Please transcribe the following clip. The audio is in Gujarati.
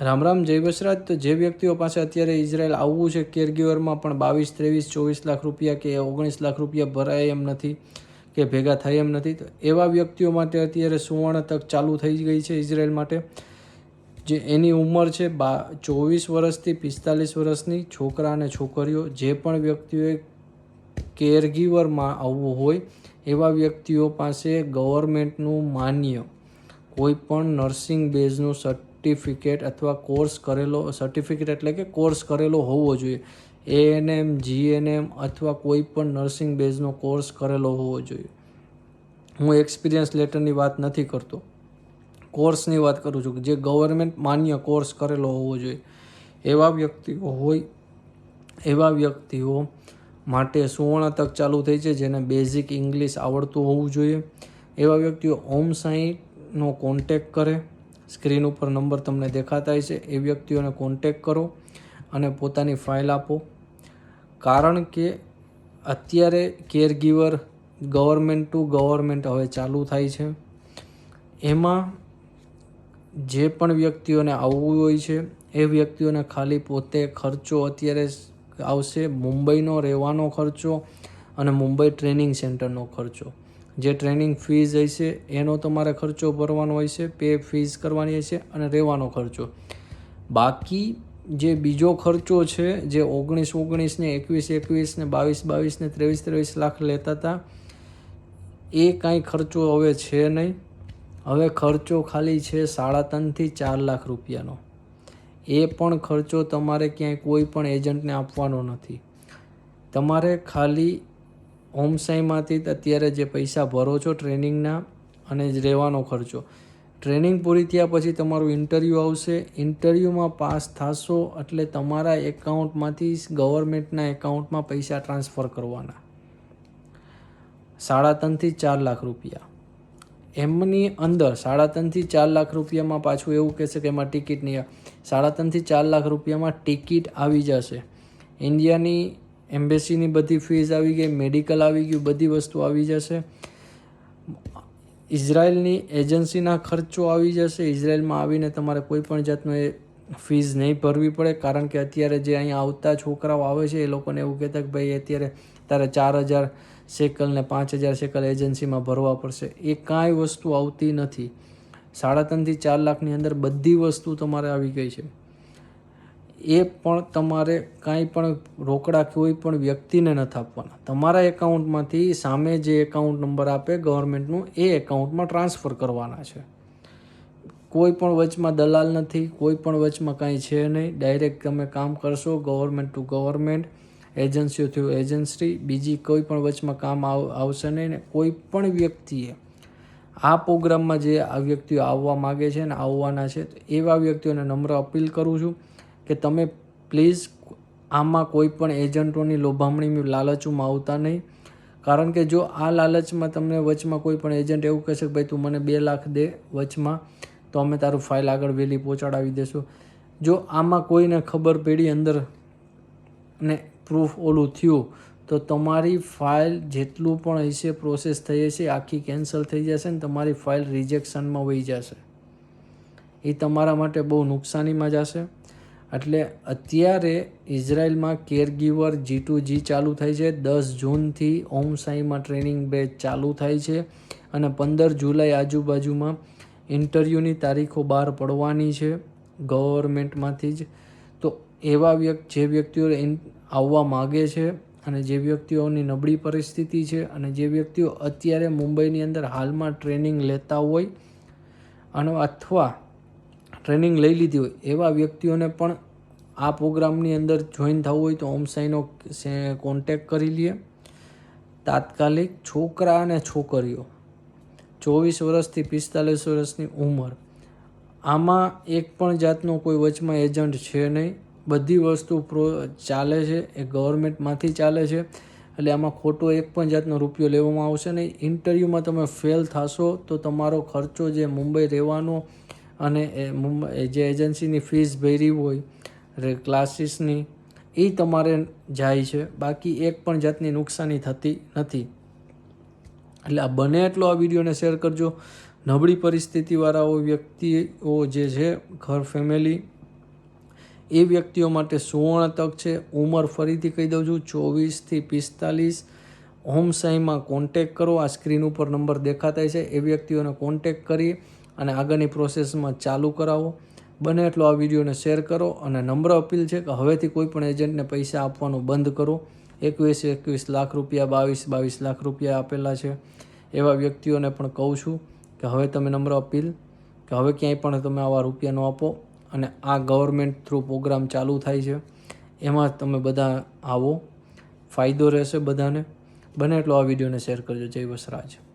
રામ રામ, જય વસરાજ તો જે વ્યક્તિઓ પાસે અત્યારે ઇઝરાયલ આવવું છે, કેરગીવરમાં પણ બાવીસ, ત્રેવીસ, ચોવીસ લાખ રૂપિયા કે ઓગણીસ લાખ રૂપિયા ભરાય એમ નથી કે ભેગા થાય એમ નથી. તો એવા વ્યક્તિઓ માટે અત્યારે સુવર્ણ તક ચાલુ થઈ ગઈ છે ઇઝરાયલ માટે, જે એની ઉંમર છે બા, ચોવીસ વર્ષથી પિસ્તાલીસ વર્ષની છોકરા અને છોકરીઓ. જે પણ વ્યક્તિઓએ કેરગીવરમાં આવવું હોય, એવા વ્યક્તિઓ પાસે ગવર્મેન્ટનું માન્ય કોઈ પણ નર્સિંગ બેઝનું સર્ટિફિકેટ અથવા કોર્સ કરેલો સર્ટિફિકેટ એટલે કે કોર્સ કરેલો હોવો જોઈએ. એએનએમ જીએનએમ અથવા કોઈ પણ નર્સિંગ બેઝનો કોર્સ કરેલો હોવો જોઈએ. હું એક્સપિરિયન્સ લેટરની વાત નથી કરતો. કોર્સની વાત કરું છું જે ગવર્મેન્ટ માન્ય કોર્સ કરેલો હોવો જોઈએ. એવા વ્યક્તિઓ હોય, એવા વ્યક્તિઓ માટે સુવર્ણ તક ચાલુ થઈ છે જેને બેઝિક ઇંગ્લિશ આવડતું હોવું જોઈએ. એવા વ્યક્તિઓ ઓમ સાઈનો કોન્ટેક કરે. સ્ક્રીન ઉપર નંબર તમને દેખાતા છે એ વ્યક્તિઓને કોન્ટેક કરો અને પોતાની ફાઇલ આપો. કારણ કે અત્યારે કેરગીવર ગવર્મેન્ટ ટુ ગવર્મેન્ટ હવે ચાલુ થાય છે. એમાં જે પણ વ્યક્તિઓને આવવું હોય છે, એ વ્યક્તિઓને ખાલી પોતે ખર્ચો અત્યારે આવશે. મુંબઈનો રહેવાનો ખર્ચો અને મુંબઈ ટ્રેનિંગ સેન્ટરનો ખર્ચો. જે ટ્રેનિંગ ફીઝ હશે એનો તમારે ખર્ચો ભરવાનો હોય છે પે ફીઝ કરવાની હશે અને રહેવાનો ખર્ચો. બાકી જે બીજો ખર્ચો છે, જે ઓગણીસ ઓગણીસને એકવીસ એકવીસ ને બાવીસ બાવીસ ને ત્રેવીસ ત્રેવીસ લાખ લેતા હતા, એ કાંઈ ખર્ચો હવે છે નહીં. હવે ખર્ચો ખાલી છે સાડા ત્રણથી ચાર લાખ રૂપિયાનો. એ પણ ખર્ચો તમારે ક્યાંય કોઈ પણ એજન્ટને આપવાનો નથી. તમારે ખાલી હોમસાઈમાંથી અત્યારે જે પૈસા ભરો છો ટ્રેનિંગના અને જ રહેવાનો ખર્ચો. ટ્રેનિંગ પૂરી થયા પછી તમારું ઇન્ટરવ્યૂ આવશે. ઇન્ટરવ્યૂમાં પાસ થશો એટલે તમારા એકાઉન્ટમાંથી ગવર્મેન્ટના એકાઉન્ટમાં પૈસા ટ્રાન્સફર કરવાના. સાડા ત્રણથી ચાર લાખ રૂપિયા. એમની અંદર સાડા ત્રણથી ચાર લાખ રૂપિયામાં પાછું એવું કહેશે કે એમાં ટિકિટ નહીં સાડા ત્રણથી ચાર લાખ રૂપિયામાં ટિકિટ આવી જશે. ઇન્ડિયાની એમ્બેસીની બધી ફીઝ આવી ગઈ, મેડિકલ આવી ગયું, બધી વસ્તુ આવી જશે. ઇઝરાયલની એજન્સીના ખર્ચો આવી જશે. ઇઝરાયલમાં આવીને તમારે કોઈ પણ જાતનું એ ફીઝ નહીં ભરવી પડે, કારણ કે અત્યારે જે અહીંયા આવતા છોકરાઓ આવે છે, એ લોકોને એવું કહેતા કે ભાઈ, અત્યારે તારે ચાર હજાર સેકલ ને પાંચ હજાર સેકલ એજન્સીમાં ભરવા પડશે. એ કાંઈ વસ્તુ આવતી નથી. સાડા ત્રણથી ચાર લાખની અંદર બધી વસ્તુ તમારે આવી ગઈ છે. એ પણ તમારે કાંઈ પણ રોકડા કોઈ પણ વ્યક્તિને નથી આપવાના. તમારા એકાઉન્ટમાંથી સામે જે એકાઉન્ટ નંબર આપે ગવર્મેન્ટનું, એ એકાઉન્ટમાં ટ્રાન્સફર કરવાના છે. કોઈ પણ વચમાં દલાલ નથી, કોઈ પણ વચમાં કાંઈ છે નહીં. ડાયરેક્ટ તમે કામ કરશો ગવર્મેન્ટ ટુ ગવર્મેન્ટ એજન્સીઓ થયું એજન્સી બીજી કોઈ પણ વચમાં કામ આવશે નહીં ને કોઈ પણ વ્યક્તિએ આ પ્રોગ્રામમાં જે આ વ્યક્તિઓ આવવા માગે છે ને આવવાના છે, તો એવા વ્યક્તિઓને નમ્ર અપીલ કરું છું. કે તમે પ્લીઝ આમાં કોઈ પણ એજન્ટોની લોભામણી લાલચમાં આવતા નહીં. કારણ કે જો આ લાલચમાં તમને વચમાં કોઈ પણ એજન્ટ એવું કહેશે કે ભાઈ તું મને બે લાખ દે વચમાં, તો અમે તારું ફાઇલ આગળ વહેલી પહોંચાડાવી દેશું. જો આમાં કોઈને ખબર પડી અંદર ને પ્રૂફ ઓલું થયું, તો તમારી ફાઇલ જેટલું પણ હશે પ્રોસેસ થઈ હશે, આખી કેન્સલ થઈ જશે ને તમારી ફાઇલ રિજેક્શનમાં વહી જશે. એ તમારા માટે બહુ નુકસાનીમાં જશે એટલે અત્યારે ઇઝરાયલમાં કેરગીવર જી ટુ જી ચાલુ થાય છે. દસ જૂનથી ઓમ સાઈમાં ટ્રેનિંગ બેચ ચાલુ થાય છે અને પંદર જુલાઈ આજુબાજુમાં ઇન્ટરવ્યૂની તારીખો બહાર પડવાની છે ગવર્મેન્ટમાંથી જ. તો એવા વ્યક્તિ જે વ્યક્તિઓ આવવા માગે છે અને જે વ્યક્તિઓની નબળી પરિસ્થિતિ છે અને જે વ્યક્તિઓ અત્યારે મુંબઈની અંદર હાલમાં ટ્રેનિંગ લેતા હોય, અને અથવા ટ્રેનિંગ લઈ લીધી હોય, એવા વ્યક્તિઓને પણ આ પ્રોગ્રામની અંદર જોઈન થવું હોય તો ઓમ સાઈનો કોન્ટેક કરી લઈએ તાત્કાલિક છોકરા અને છોકરીઓ, ચોવીસ વર્ષથી પિસ્તાલીસ વર્ષની ઉંમર. આમાં એક પણ જાતનો કોઈ વચમાં એજન્ટ છે નહીં. બધી વસ્તુ પ્રો ચાલે છે, એ ગવર્મેન્ટમાંથી ચાલે છે. એટલે આમાં ખોટો એક પણ જાતનો રૂપિયો લેવામાં આવશે નહીં. ઇન્ટરવ્યૂમાં તમે ફેલ થશો તો તમારો ખર્ચો જે મુંબઈ રહેવાનો અને એ મુંબઈ જે એજન્સીની ફીસ ભરી હોય ક્લાસીસની એ તમારે જાય છે. બાકી એક પણ જાતની નુકસાની થતી નથી. એટલે આ બને એટલો આ વિડીયોને શેર કરજો. નબળી પરિસ્થિતિવાળાઓ વ્યક્તિઓ જે છે, ઘર ફેમિલી, એ વ્યક્તિઓ માટે સુવર્ણ તક છે. ઉંમર ફરીથી કહી દઉં છું, ચોવીસથી પિસ્તાલીસ. હોમ સાઈમાં કોન્ટેક કરો. આ સ્ક્રીન ઉપર નંબર દેખાતા છે. એ વ્યક્તિઓને કોન્ટેક કરી અને આગળની પ્રોસેસમાં ચાલુ કરાવો. બને એટલો આ વિડીયોને શેર કરો અને નમ્ર અપીલ છે કે હવેથી કોઈ પણ એજન્ટને પૈસા આપવાનું બંધ કરો. એકવીસ એકવીસ લાખ રૂપિયા, બાવીસ બાવીસ લાખ રૂપિયા આપેલા છે. એવા વ્યક્તિઓને પણ કહું છું કે હવે તમે નમ્ર અપીલ, કે હવે ક્યાંય પણ તમે આવા રૂપિયા આપો અને આ ગવર્મેન્ટ થ્રુ પ્રોગ્રામ ચાલુ થાય છે. એમાં તમે બધા આવો. ફાયદો રહેશે બધાને. બને એટલો આ વિડીયોને શેર કરજો. જય વસરાજ.